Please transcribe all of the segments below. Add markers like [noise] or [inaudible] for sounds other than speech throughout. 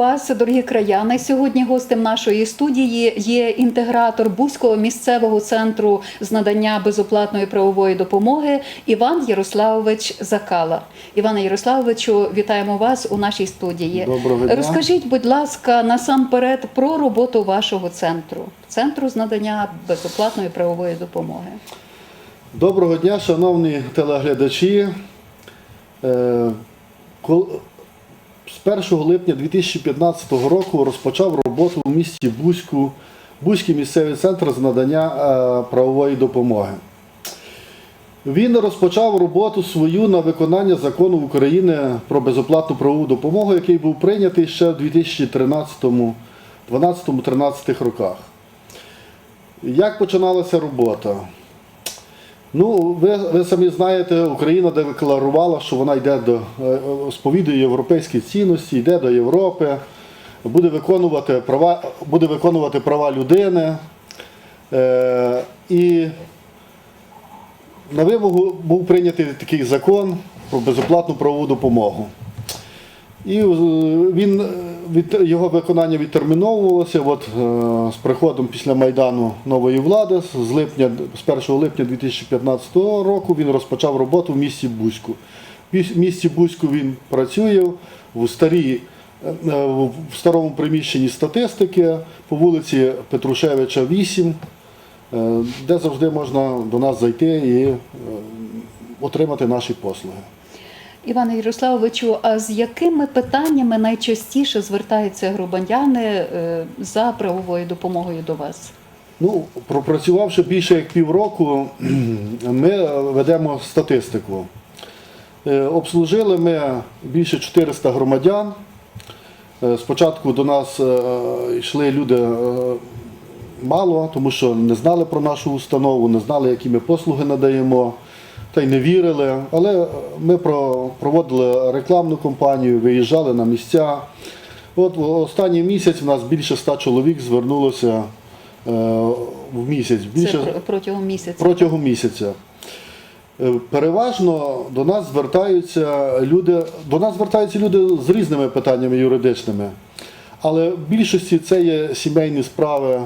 вас, дорогі краяни. Сьогодні гостем нашої студії є інтегратор Бузького місцевого центру з надання безоплатної правової допомоги Іван Ярославович Закала. Іване Ярославовичу, вітаємо вас у нашій студії. Доброго дня. Розкажіть, будь ласка, насамперед про роботу вашого центру, центру з надання безоплатної правової допомоги. Доброго дня, шановні телеглядачі. З 1 липня 2015 року розпочав роботу у місті Бузьку, Бузький місцевий центр з надання е, правової допомоги. Він розпочав роботу свою на виконання закону України про безоплатну правову допомогу, який був прийнятий ще в 2013-2012-13 роках. Як починалася робота? Ну, ви, ви самі знаєте, Україна декларувала, що вона йде до е, сповідує європейські цінності, йде до Європи, буде виконувати права, буде виконувати права людини. Е, і на вимогу був прийнятий такий закон про безоплатну правову допомогу. І е, він, е, від, його виконання відтерміновувалося от, е, з приходом після Майдану нової влади. З, липня, з 1 липня 2015 року він розпочав роботу в місті Бузьку. В місті Бузьку він працює в, старій, е, в старому приміщенні статистики по вулиці Петрушевича 8, е, де завжди можна до нас зайти і отримати наші послуги. Іване Ярославовичу, а з якими питаннями найчастіше звертаються громадяни е, за правовою допомогою до вас? Ну, пропрацювавши більше як півроку, [clears throat] ми ведемо статистику. Е, Обслужили ми більше 400 громадян. Е, Спочатку до нас е, йшли люди е, мало, тому що не знали про нашу установу, не знали, які ми послуги надаємо, та й не вірили. Але ми про- проводили рекламну кампанію, виїжджали на місця. От останній місяць у нас більше 100 чоловік звернулося е, в місяць. Більше пр- протягом місяця. протягом місяця. Е, Переважно до нас звертаються люди, до нас звертаються люди з різними питаннями юридичними. Але в більшості це є сімейні справи,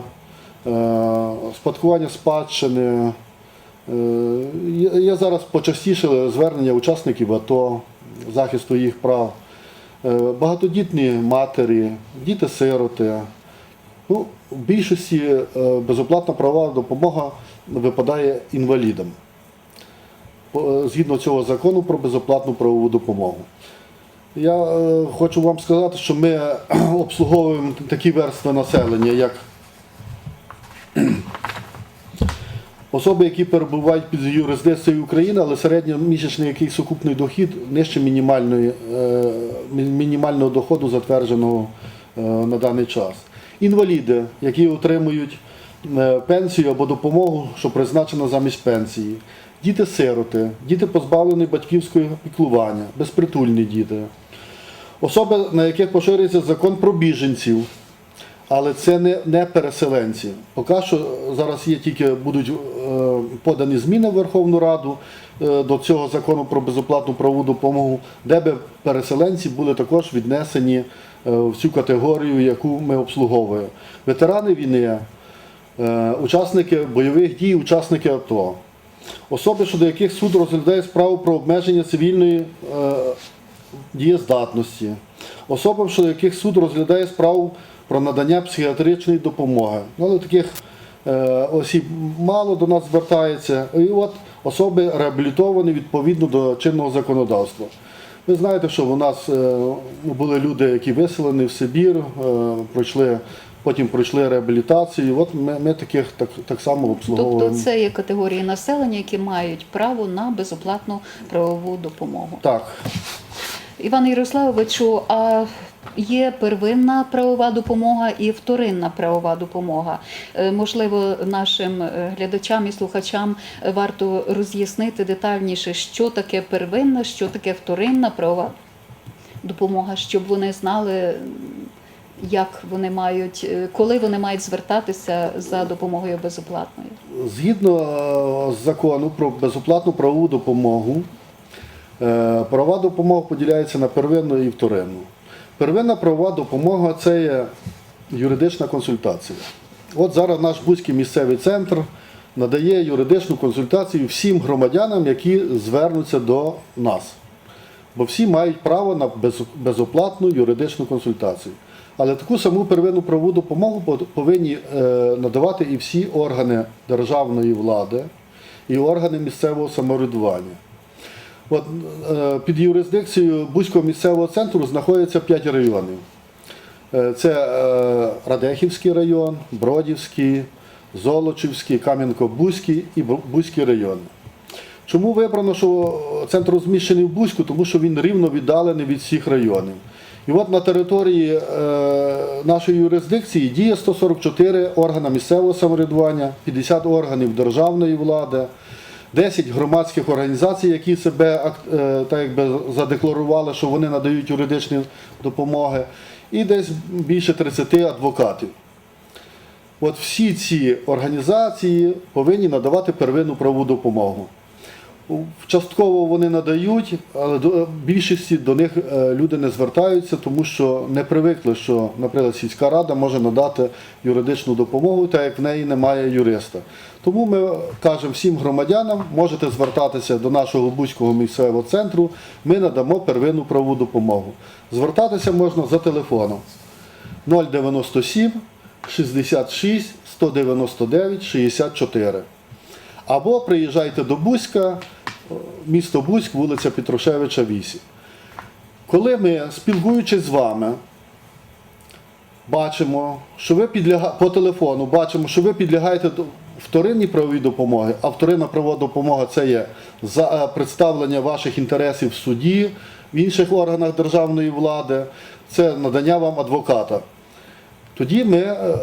е, спадкування спадщини. Е, Є є зараз почастіше звернення учасників АТО, захисту їх прав, Е, багатодітні матері, діти-сироти. Ну, в більшості е, безоплатна правова допомога випадає інвалідам е, згідно цього закону про безоплатну правову допомогу. Я е, хочу вам сказати, що ми е, [clears throat] обслуговуємо такі верстви населення, як особи, які перебувають під юрисдикцією України, але середньомісячний який сукупний дохід нижче мінімальної, е, мінімального доходу, затвердженого е, на даний час. Інваліди, які отримують е, пенсію або допомогу, що призначена замість пенсії. Діти-сироти, діти позбавлені батьківського піклування, безпритульні діти. Особи, на яких поширюється закон про біженців, але це не, не переселенці. Поки що зараз є тільки будуть е, подані зміни в Верховну Раду е, до цього закону про безоплатну правову допомогу, де би переселенці були також віднесені е, в цю категорію, яку ми обслуговуємо. Ветерани війни, е, учасники бойових дій, учасники АТО. Особи, щодо яких суд розглядає справу про обмеження цивільної е, дієздатності, особам, щодо яких суд розглядає справу про надання психіатричної допомоги. Ну, Але таких е, осіб мало до нас звертається. І от особи реабілітовані відповідно до чинного законодавства. Ви знаєте, що у нас е, були люди, які виселені в Сибір, е, пройшли, потім пройшли реабілітацію. От ми, ми таких так, так само обслуговуємо. Тобто це є категорії населення, які мають право на безоплатну правову допомогу. Так. Іване Ярославовичу, а є первинна правова допомога і вторинна правова допомога. Е, Можливо, нашим е, глядачам і слухачам варто роз'яснити детальніше, що таке первинна, що таке вторинна правова допомога, щоб вони знали, як вони мають, е, коли вони мають звертатися за допомогою безоплатною. Згідно закону про безоплатну правову допомогу, правова допомога поділяється на первинну і вторинну. Первинна правова допомога це є юридична консультація. От зараз наш Бузький місцевий центр надає юридичну консультацію всім громадянам, які звернуться до нас. Бо всі мають право на безоплатну юридичну консультацію. Але таку саму первинну правову допомогу повинні е, надавати і всі органи державної влади, і органи місцевого самоврядування. От, е, під юрисдикцією Бузького місцевого центру знаходяться 5 районів. Е, Це е, Радехівський район, Бродівський, Золочівський, Кам'янко-Бузький і Бузький райони. Чому вибрано, що центр розміщений в Бузьку? Тому що він рівно віддалений від всіх районів. І от на території нашої юрисдикції діє 144 органи місцевого самоврядування, 50 органів державної влади, 10 громадських організацій, які себе е, так якби задекларували, що вони надають юридичні допомоги, і десь більше 30 адвокатів. От всі ці організації повинні надавати первинну правову допомогу. Частково вони надають, але до більшості до них е, люди не звертаються, тому що не привикли, що, наприклад, сільська рада може надати юридичну допомогу, так як в неї немає юриста. Тому ми кажемо всім громадянам, можете звертатися до нашого Бузького місцевого центру, ми надамо первинну правову допомогу. Звертатися можна за телефоном 097 66 199 64. Або приїжджайте до Бузька, місто Бузьк, вулиця Петрушевича, 8. Коли ми, спілкуючись з вами, бачимо, що ви підляга... по телефону бачимо, що ви підлягаєте вторинній правовій допомоги, а вторинна правова допомога це є за е, представлення ваших інтересів в суді, в інших органах державної влади, це надання вам адвоката. Тоді ми е,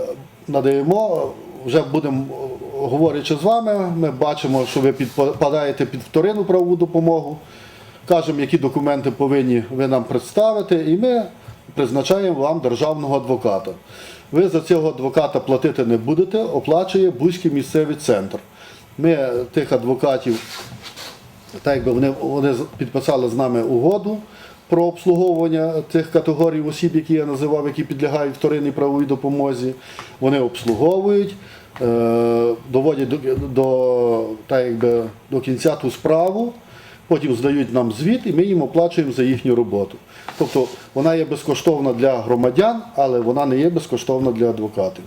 надаємо, вже будемо е, говорячи з вами, ми бачимо, що ви підпадаєте під вторинну правову допомогу, кажемо, які документи повинні ви нам представити, і ми призначаємо вам державного адвоката. Ви за цього адвоката платити не будете, оплачує Бузький місцевий центр. Ми тих адвокатів так якби вони, вони підписали з нами угоду про обслуговування тих категорій осіб, які я називав, які підлягають вторинній правовій допомозі. Вони обслуговують, е, доводять до, до, так якби, до кінця ту справу, потім здають нам звіт, і ми їм оплачуємо за їхню роботу. Тобто вона є безкоштовна для громадян, але вона не є безкоштовна для адвокатів.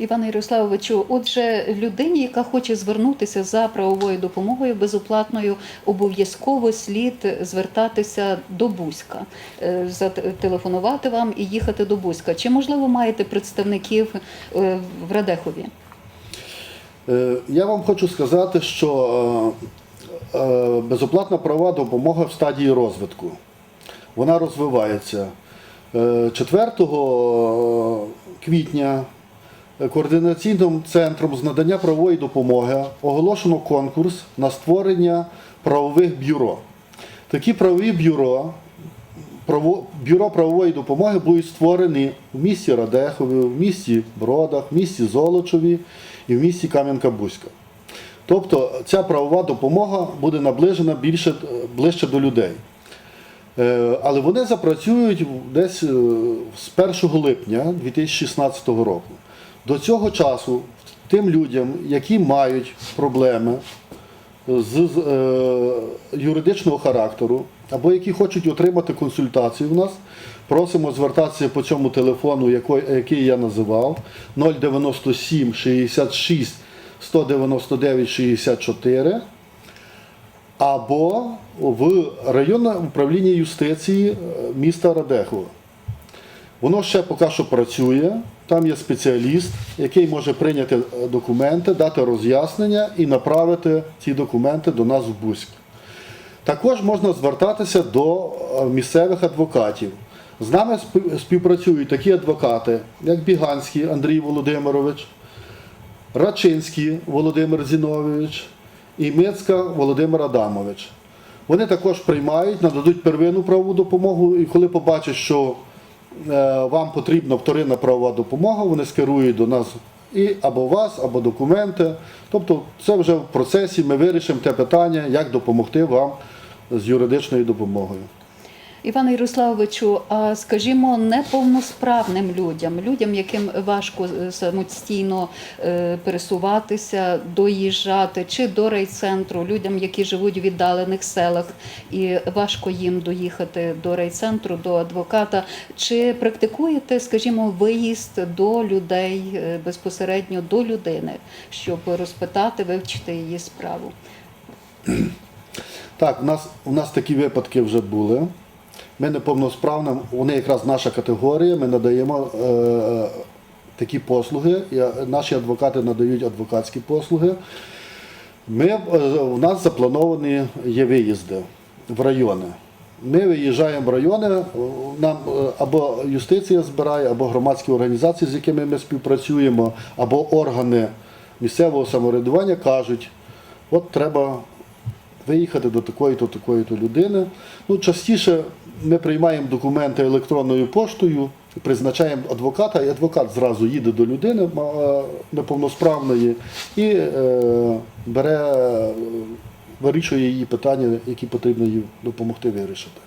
Іване Ярославовичу, отже, людині, яка хоче звернутися за правовою допомогою безоплатною, обов'язково слід звертатися до Бузька, е, зателефонувати вам і їхати до Бузька. Чи можливо маєте представників е, в Радехові? Е, Я вам хочу сказати, що безоплатна правова допомога в стадії розвитку. Вона розвивається. Е, 4 квітня координаційним центром з надання правової допомоги оголошено конкурс на створення правових бюро. Такі правові бюро бюро правової допомоги будуть створені в місті Радехові, в місті Бродах, в місті Золочеві і в місті Кам'янка-Бузька. Тобто ця правова допомога буде наближена більше, ближче до людей. Е, Але вони запрацюють десь е, з 1 липня 2016 року. До цього часу тим людям, які мають проблеми з е, юридичного характеру, або які хочуть отримати консультацію в нас, просимо звертатися по цьому телефону, який, який я називав 097 66 199 64 або в районне управління юстиції е, міста Радехова. Воно ще поки що працює. Там є спеціаліст, який може прийняти е, документи, дати роз'яснення і направити ці документи до нас в Бузьк. Також можна звертатися до е, місцевих адвокатів. З нами співпрацюють такі адвокати, як Біганський Андрій Володимирович, Рачинський Володимир Зіновійович і Мицька Володимир Адамович. Вони також приймають, нададуть первинну правову допомогу, і коли побачать, що вам потрібна вторинна правова допомога, вони скерують до нас і або вас, або документи. Тобто це вже в процесі ми вирішимо те питання, як допомогти вам з юридичною допомогою. Іване Ярославовичу, а скажімо, неповносправним людям, людям, яким важко е, самостійно е, пересуватися, доїжджати чи до райцентру, людям, які живуть в віддалених селах, і важко їм доїхати до райцентру, до адвоката. Чи практикуєте, скажімо, виїзд до людей е, безпосередньо до людини, щоб розпитати, вивчити її справу? Так, у нас, у нас такі випадки вже були. Ми неповносправним, вони якраз наша категорія, ми надаємо е, такі послуги. Наші адвокати надають адвокатські послуги. Ми, е, у нас заплановані є виїзди в райони. Ми виїжджаємо в райони, е, нам е, або юстиція збирає, або громадські організації, з якими ми співпрацюємо, або органи місцевого самоврядування кажуть, от треба виїхати до такої-то, такої-то людини. Ну, частіше ми приймаємо документи електронною поштою, призначаємо адвоката, і адвокат зразу їде до людини неповносправної і е, бере, е, вирішує її питання, які потрібно їй допомогти вирішити.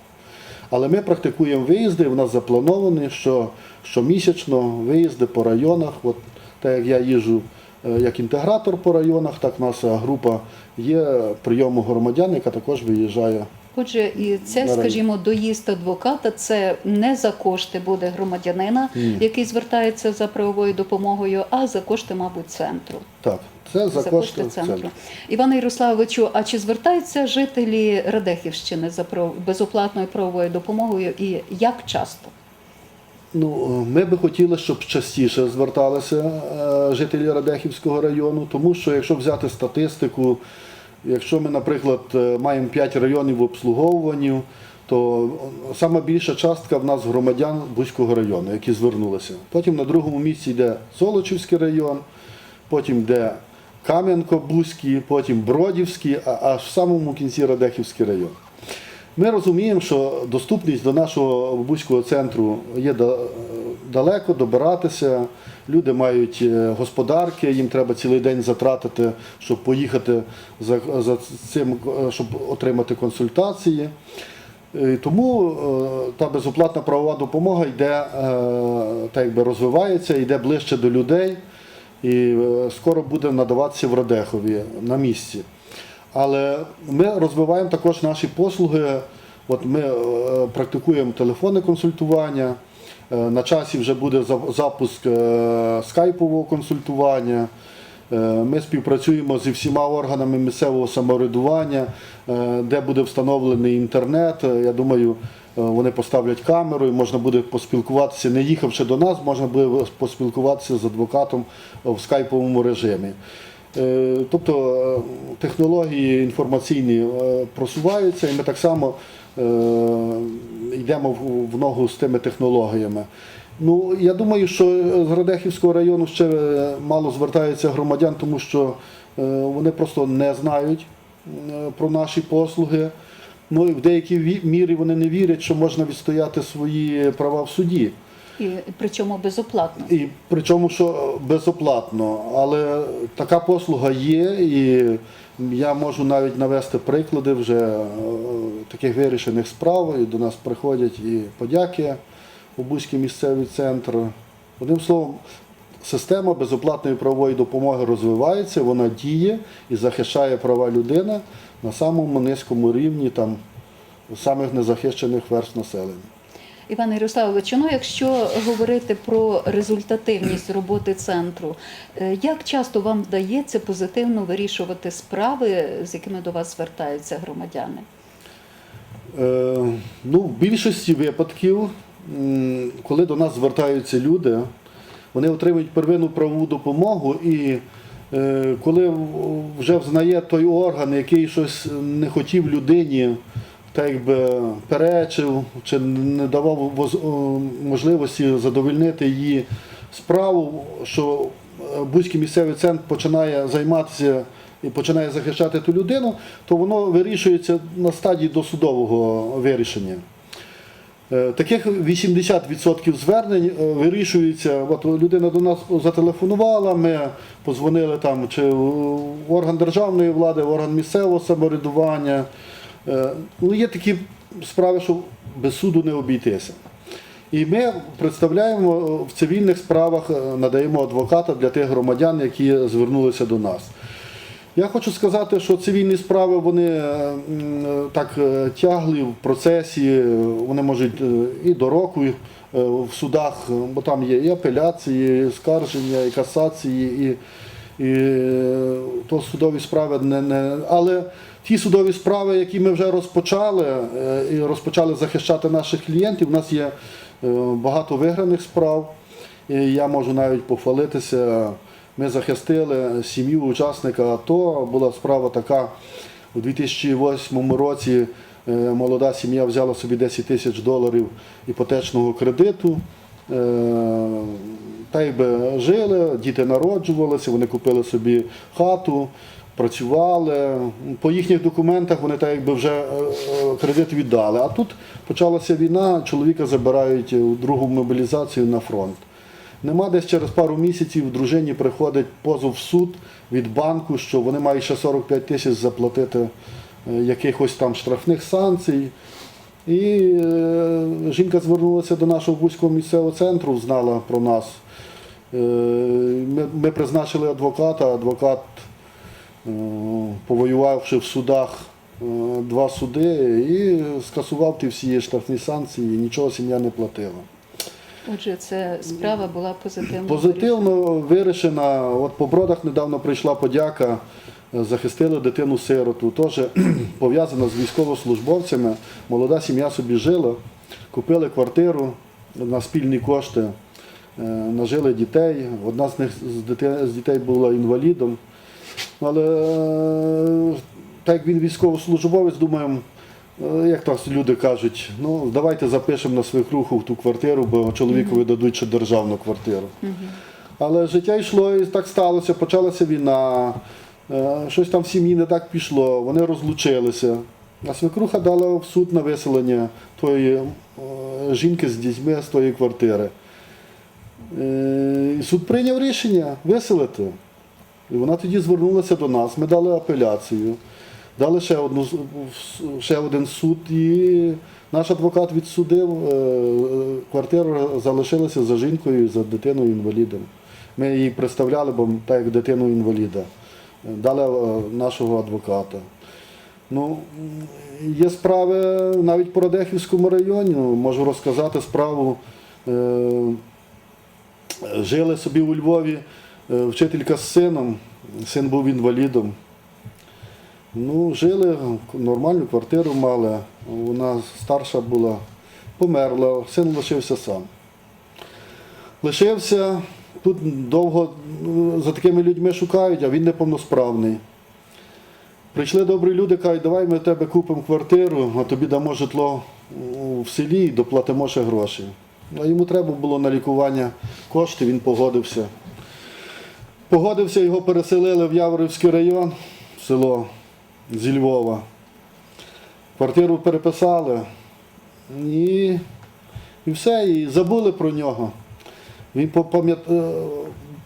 Але ми практикуємо виїзди, в нас заплановані, що щомісячно виїзди по районах. От, так як я їжджу е, як інтегратор по районах, так у нас е, група є прийому громадян, яка також виїжджає. Отже, і це, скажімо, доїзд адвоката це не за кошти буде громадянина, Ні. який звертається за правовою допомогою, а за кошти, мабуть, центру. Так, це за, кошти центру. Іване Ярославовичу, а чи звертаються жителі Радехівщини за безоплатною правовою допомогою і як часто? Ну, ми би хотіли, щоб частіше зверталися е, жителі Радехівського району, тому що якщо взяти статистику, якщо ми, наприклад, е, маємо 5 районів в обслуговуванні, то сама більша частка в нас громадян Бузького району, які звернулися. Потім на другому місці йде Золочівський район, потім йде Кам'янко-Бузький, потім Бродівський, а аж в самому кінці Радехівський район. Ми розуміємо, що доступність до нашого бабуського центру є далеко добиратися. Люди мають е, господарки, їм треба цілий день затратити, щоб поїхати за, за цим, е, щоб отримати консультації. Е, Тому е, та безоплатна правова допомога йде, так якби розвивається, йде ближче до людей і скоро буде надаватися в Радехові на місці. Але ми розвиваємо також наші послуги. От ми е, практикуємо телефонне консультування. Е, На часі вже буде запуск е, скайпового консультування. Ми співпрацюємо зі всіма органами місцевого самоврядування, де буде встановлений інтернет. Я думаю, вони поставлять камеру і можна буде поспілкуватися, не їхавши до нас, можна буде поспілкуватися з адвокатом в скайповому режимі. Е, Тобто е, технології інформаційні е, просуваються, і ми так само йдемо в- ногу з тими технологіями. Ну, я думаю, що з Радехівського району ще мало звертається громадян, тому що вони просто не знають про наші послуги. Ну і в деякій мірі вони не вірять, що можна відстояти свої права в суді. І причому безоплатно. І причому, що безоплатно, але така послуга є, і я можу навіть навести приклади вже е, таких вирішених справ. І до нас приходять і подяки у Бузький місцевий центр. Одним словом, система безоплатної правової допомоги розвивається, вона діє і захищає права людини на самому низькому рівні там самих незахищених верств населення. Іване Ярославовичу, ну якщо говорити про результативність роботи центру, е, як часто вам вдається позитивно вирішувати справи, з якими до вас звертаються громадяни? Е, ну, в більшості випадків, коли до нас звертаються люди, вони отримують первинну правову допомогу, і е, коли вже взнає той орган, який щось не хотів людині, так якби перечив чи не давав можливості задовольнити її справу, що е, Бузький місцевий центр починає займатися і починає захищати ту людину, то воно вирішується на стадії досудового вирішення. Е, Таких 80% звернень е, вирішується. От людина до нас зателефонувала, ми позвонили там чи в орган державної влади, в орган місцевого самоврядування. Ну, є такі справи, що без суду не обійтися. І ми представляємо е, в цивільних справах, е, надаємо адвоката для тих громадян, які звернулися до нас. Я хочу сказати, що цивільні справи вони так тягли в процесі, вони можуть і до року е, в судах, бо там є і апеляції, і скарження, і касації, і, і то судові справи не, не. Але ті судові справи, які ми вже розпочали, е, і розпочали захищати наших клієнтів, у нас є е, багато виграних справ. І я можу навіть похвалитися. Ми захистили сім'ю учасника АТО. Була справа така у 2008 році. е, Молода сім'я взяла собі 10 тисяч доларів іпотечного кредиту. Та й би жили, діти народжувалися, вони купили собі хату, працювали. По їхніх документах вони так якби вже е, е, кредит віддали. А тут почалася війна, чоловіка забирають у другу мобілізацію на фронт. Нема десь через пару місяців дружині приходить позов в суд від банку, що вони мають ще 45 тисяч заплатити е, якихось там штрафних санкцій. І жінка звернулася до нашого Бузького місцевого центру, знала про нас. Ми, призначили адвоката, адвокат, повоювавши в судах е, два суди, і скасував ті всі штрафні санкції, і нічого сім'я не платила. Отже, це справа була позитивно. Позитивно вирішена. От по бродах недавно прийшла подяка. е, Захистили дитину сироту. Теж [clears throat] пов'язана з військовослужбовцями. Молода сім'я собі жила, купили квартиру на спільні кошти, е, нажили дітей. Одна з них з дітей була інвалідом. Але е, так як він військовослужбовець, думаємо, е, як то люди кажуть, ну давайте запишемо на свекруху в ту квартиру, бо чоловікові дадуть ще державну квартиру. Але життя йшло і так сталося, почалася війна, е, щось там в сім'ї не так пішло, вони розлучилися. А свекруха дала в суд на виселення тої жінки з дітьми з тої квартири. І суд прийняв рішення виселити. І вона тоді звернулася до нас, ми дали апеляцію, дали ще, одну, ще один суд, і наш адвокат відсудив, е, квартира залишилася за жінкою за дитиною інвалідом. Ми її представляли, бо так як дитину інваліда. Дали е, нашого адвоката. Ну, є справи навіть по Радехівському районі, можу розказати справу. Е, Жили собі у Львові вчителька з сином, син був інвалідом. Ну, жили, нормальну квартиру мали, вона старша була, померла, син лишився сам. Лишився, тут довго ну, за такими людьми шукають, а він неповносправний. Прийшли добрі люди, кажуть, давай ми тебе купимо квартиру, а тобі дамо житло в селі і доплатимо ще гроші. А йому треба було на лікування кошти, він погодився. Погодився, його переселили в Яворівський район, село зі Львова. Квартиру переписали і, і все, і забули про нього. Він е,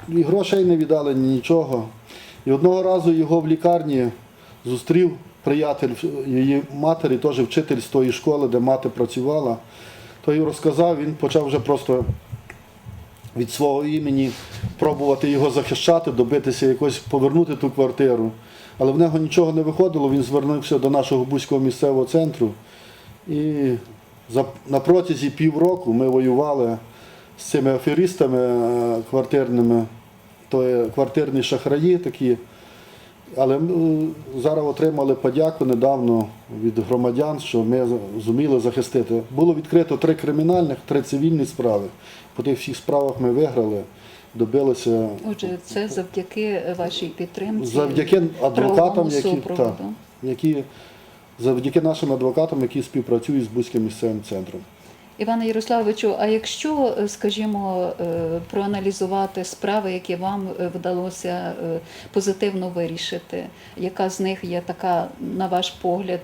і грошей не віддали, нічого. І одного разу його в лікарні зустрів приятель її матері, теж вчитель з тої школи, де мати працювала. Той розказав, він почав вже просто від свого імені пробувати його захищати, добитися якось повернути ту квартиру. Але в нього нічого не виходило, він звернувся до нашого Бузького місцевого центру. І на протязі півроку ми воювали з цими аферистами е, квартирними, то є квартирні шахраї такі. Але ми зараз отримали подяку недавно від громадян, що ми зуміли захистити. Було відкрито три кримінальних, три цивільні справи. По тих всіх справах ми виграли, добилися Отже, це завдяки вашій підтримці. завдяки адвокатам, які, так, які завдяки нашим адвокатам, які співпрацюють з Бузьким місцевим центром. Іване Ярославовичу, а якщо, е, скажімо, е, проаналізувати справи, які вам е, вдалося позитивно вирішити, яка з них є така, на ваш погляд,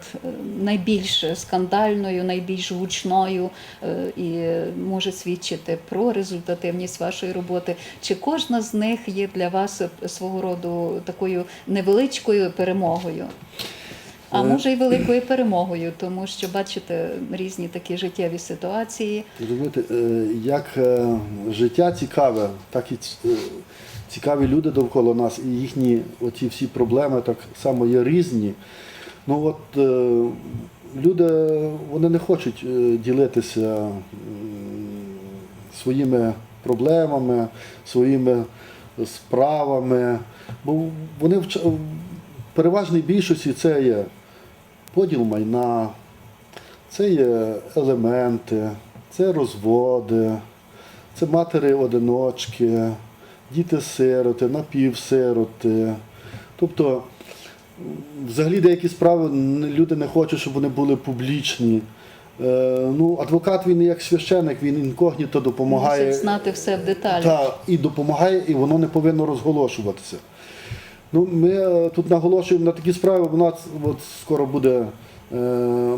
найбільш скандальною, найбільш гучною і може свідчити про результативність вашої роботи? Чи кожна з них є для вас свого роду такою невеличкою перемогою? А Е. може й великою перемогою, тому що бачите різні такі життєві ситуації. Розумієте, е, як е, життя цікаве, так і цікаві люди довкола нас, і їхні оці всі проблеми так само є різні. Ну от люди вони не хочуть ділитися своїми проблемами, своїми справами. Бо вони в переважній більшості це є поділ майна, це є елементи, це розводи, це матері-одиночки, діти-сироти, напівсироти. Тобто, взагалі деякі справи люди не хочуть, щоб вони були публічні. Е, ну, адвокат він як священик, він інкогніто допомагає. Мусить знати все в деталях. Так, і допомагає, і воно не повинно розголошуватися. Ну, ми е, тут наголошуємо на такі справи. У нас от скоро буде, е,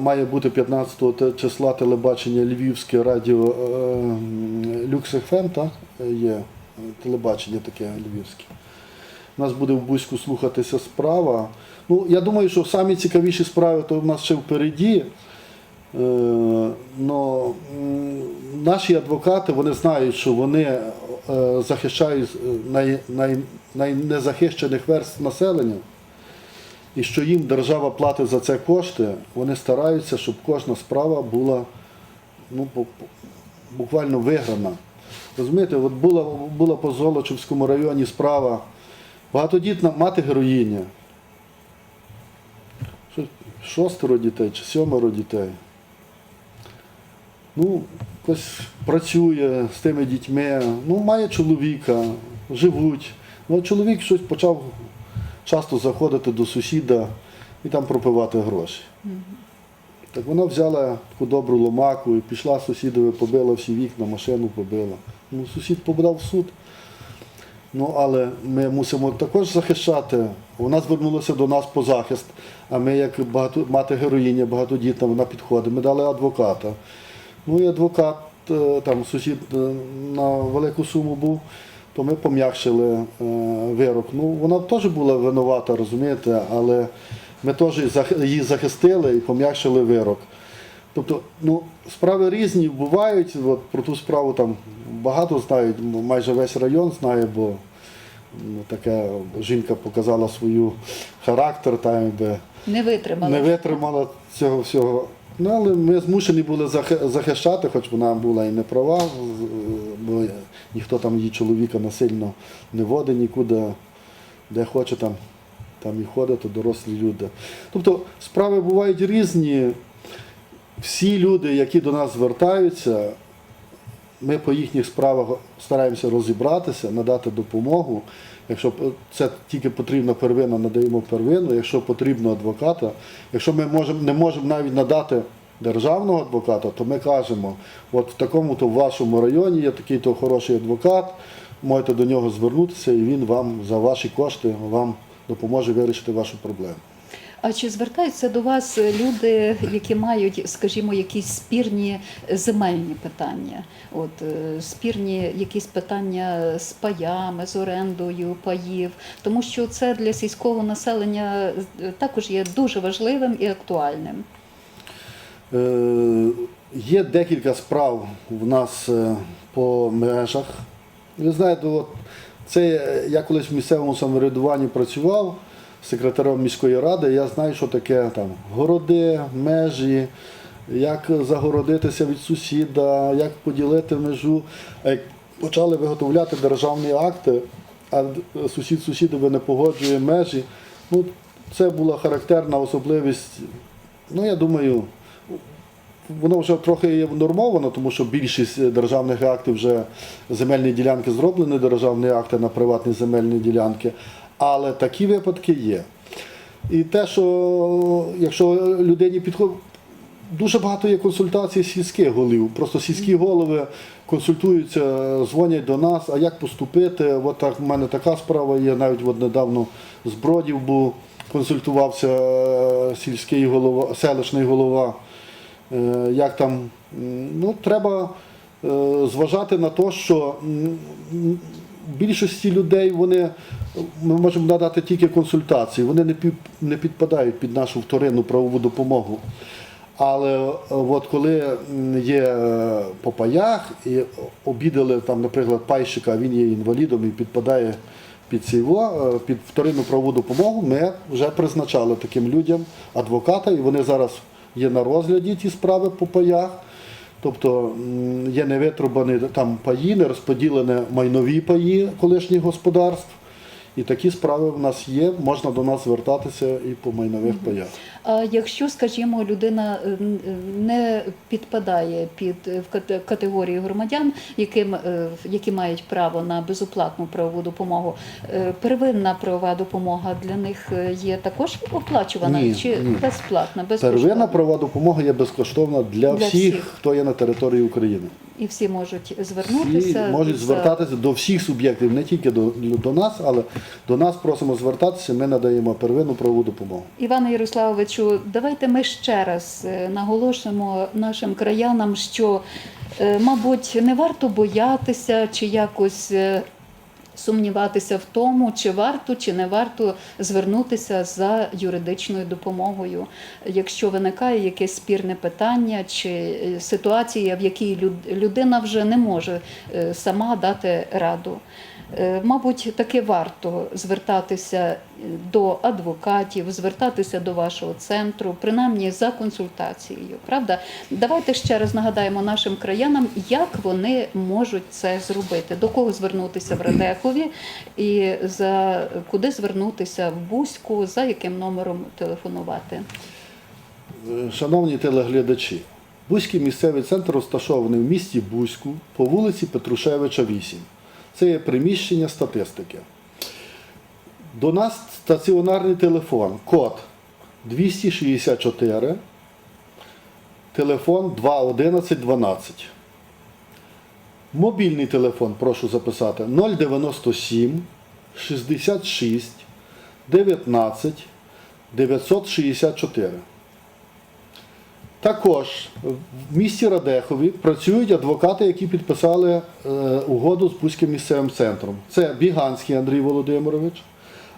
має бути 15 те- числа телебачення Львівське радіо е, ФМ, так? Є е, телебачення таке львівське. У нас буде в Бузьку слухатися справа. Ну, я думаю, що самі цікавіші справи то в нас ще впереді. Но наші адвокати вони знають, що вони захищають е, най, най, найнезахищених верств населення, і що їм держава платить за це кошти, вони стараються, щоб кожна справа була ну, буквально виграна. Розумієте, от була, була по Золочівському районі справа багатодітна мати героїня. Шостеро дітей чи сьомеро дітей. Ну, якось працює з тими дітьми, ну, має чоловіка, живуть. Ну, чоловік щось почав часто заходити до сусіда і там пропивати гроші. Так вона взяла таку добру ломаку і пішла сусідові, побила всі вікна, машину побила. Ну, сусід подав в суд. Ну, але ми мусимо також захищати. Вона звернулася до нас по захист, а ми, як багато, мати героїня, багатодітна, вона підходить. Ми дали адвоката. Ну і адвокат, е, там сусід е, на велику суму був, то ми пом'якшили е, вирок. Ну, вона теж була винувата, розумієте, але ми теж її захистили і пом'якшили вирок. Тобто, ну, справи різні бувають. От про ту справу там багато знають, майже весь район знає, бо ну, таке жінка показала свою характер, там, якби, Не витримала. не витримала цього всього. Ну, але ми змушені були захищати, хоч вона була і не права, бо ніхто там її чоловіка насильно не водить нікуди, де хоче там, там і ходить, то дорослі люди. Тобто справи бувають різні. Всі люди, які до нас звертаються, ми по їхніх справах стараємося розібратися, надати допомогу. Якщо це тільки потрібна первина, надаємо первину. Якщо потрібно адвоката, якщо ми можемо, не можемо навіть надати державного адвоката, то ми кажемо, от в такому-то в вашому районі є такий-то хороший адвокат, можете до нього звернутися, і він вам за ваші кошти вам допоможе вирішити вашу проблему. А чи звертаються до вас люди, які мають, скажімо, якісь спірні земельні питання? От е, спірні якісь питання з паями, з орендою паїв, тому що це для сільського населення е, також є дуже важливим і актуальним. Е, Є декілька справ в нас е, по межах. Ви знаєте, от це я колись в місцевому самоврядуванні працював секретарем міської ради. Я знаю, що таке там городи, межі, як загородитися від сусіда, як поділити межу. Як почали виготовляти державні акти, а сусід сусідові не погоджує межі. Ну, це була характерна особливість. Ну, я думаю, Воно вже трохи є нормовано, тому що більшість державних актів вже земельні ділянки зроблені, державні акти на приватні земельні ділянки. Але такі випадки є. І те, що якщо людині підходить, дуже багато є консультацій сільських голів. Просто сільські голови консультуються, дзвонять до нас, а як поступити. От так в мене така справа є. Навіть от недавно з Бродів був, консультувався е, сільський голова, селищний голова. Е, Як там, ну, треба е, зважати на те, що більшості людей вони ми можемо надати тільки консультації. Вони не, не підпадають під нашу вторинну правову допомогу. Але е, от коли є е, по паях і обідали там, наприклад, пайщика, він є інвалідом і підпадає під цього, е, під вторинну правову допомогу, ми вже призначали таким людям адвоката, і вони зараз є на розгляді ті справи по паях. Тобто є невитрубані там паї, не розподілені майнові паї колишніх господарств. І такі справи в нас є, можна до нас звертатися і по майнових паях. А якщо, скажімо, людина е, не підпадає під е, в кате- категорію громадян, яким е, які мають право на безоплатну правову допомогу, е, первинна правова допомога для них е, є також оплачувана Ні, чи ні. безплатна? безкоштовна? Первинна правова допомога є безкоштовна для, Для всіх, всіх. хто є на території України. І всі можуть Всі звернутися. можуть за- звертатися до всіх суб'єктів, не тільки до, до нас, але до нас просимо звертатися. Ми надаємо первинну правову допомогу. Іване Ярославовичу, давайте ми ще раз е, наголошимо нашим краянам, що, е, мабуть, не варто боятися чи якось. Сумніватися в тому, чи варто чи не варто звернутися за юридичною допомогою, якщо виникає якесь спірне питання чи е, ситуація, в якій люд- людина вже не може е, сама дати раду. Е, Мабуть, таки варто звертатися е, до адвокатів, звертатися до вашого центру, принаймні за консультацією. Правда, давайте ще раз нагадаємо нашим краянам, як вони можуть це зробити, до кого звернутися в Радехові і за куди звернутися в Бузьку, за яким номером телефонувати. Шановні телеглядачі, Бузький місцевий центр розташований в місті Бузьку по вулиці Петрушевича 8. Це є приміщення статистики. До нас стаціонарний телефон, код 264, телефон 21112. Мобільний телефон, прошу записати 097 66 19 964. Також в місті Радехові працюють адвокати, які підписали е, угоду з Бузьким місцевим центром. Це Біганський Андрій Володимирович,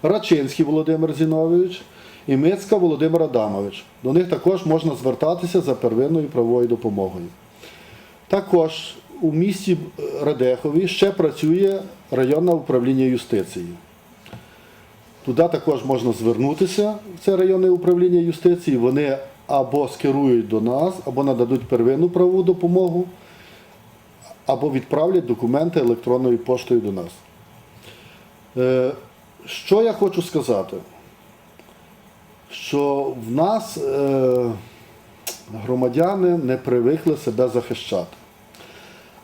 Рачинський Володимир Зінович і Мицька Володимир Адамович. До них також можна звертатися за первинною правовою допомогою. Також у місті Радехові ще працює районне управління юстиції. Туди також можна звернутися, в це районне управління юстиції. Вони або скерують до нас, або нададуть первинну правову допомогу, або відправлять документи електронною поштою до нас. Е, Що я хочу сказати? Що в нас е, громадяни не привикли себе захищати.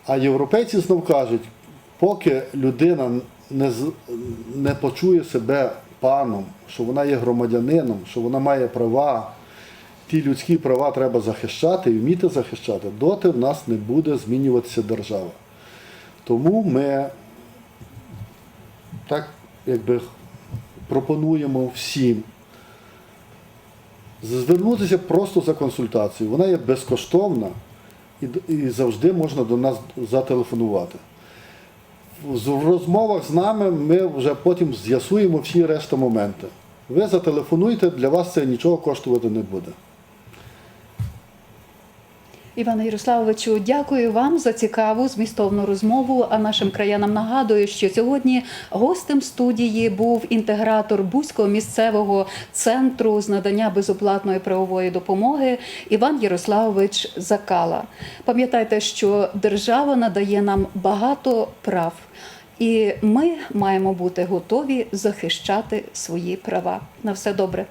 А європейці знов кажуть, поки людина не, не почує себе паном, що вона є громадянином, що вона має права, ті людські права треба захищати і вміти захищати, доти в нас не буде змінюватися держава. Тому ми так якби пропонуємо всім звернутися просто за консультацією. Вона є безкоштовна і, і завжди можна до нас зателефонувати. В розмовах з нами ми вже потім з'ясуємо всі решта моменти. Ви зателефонуйте, для вас це нічого коштувати не буде. Іване Ярославовичу, дякую вам за цікаву змістовну розмову. А нашим краянам нагадую, що сьогодні гостем студії був інтегратор Бузького місцевого центру з надання безоплатної правової допомоги Іван Ярославович Закала. Пам'ятайте, що держава надає нам багато прав. І ми маємо бути готові захищати свої права. На все добре.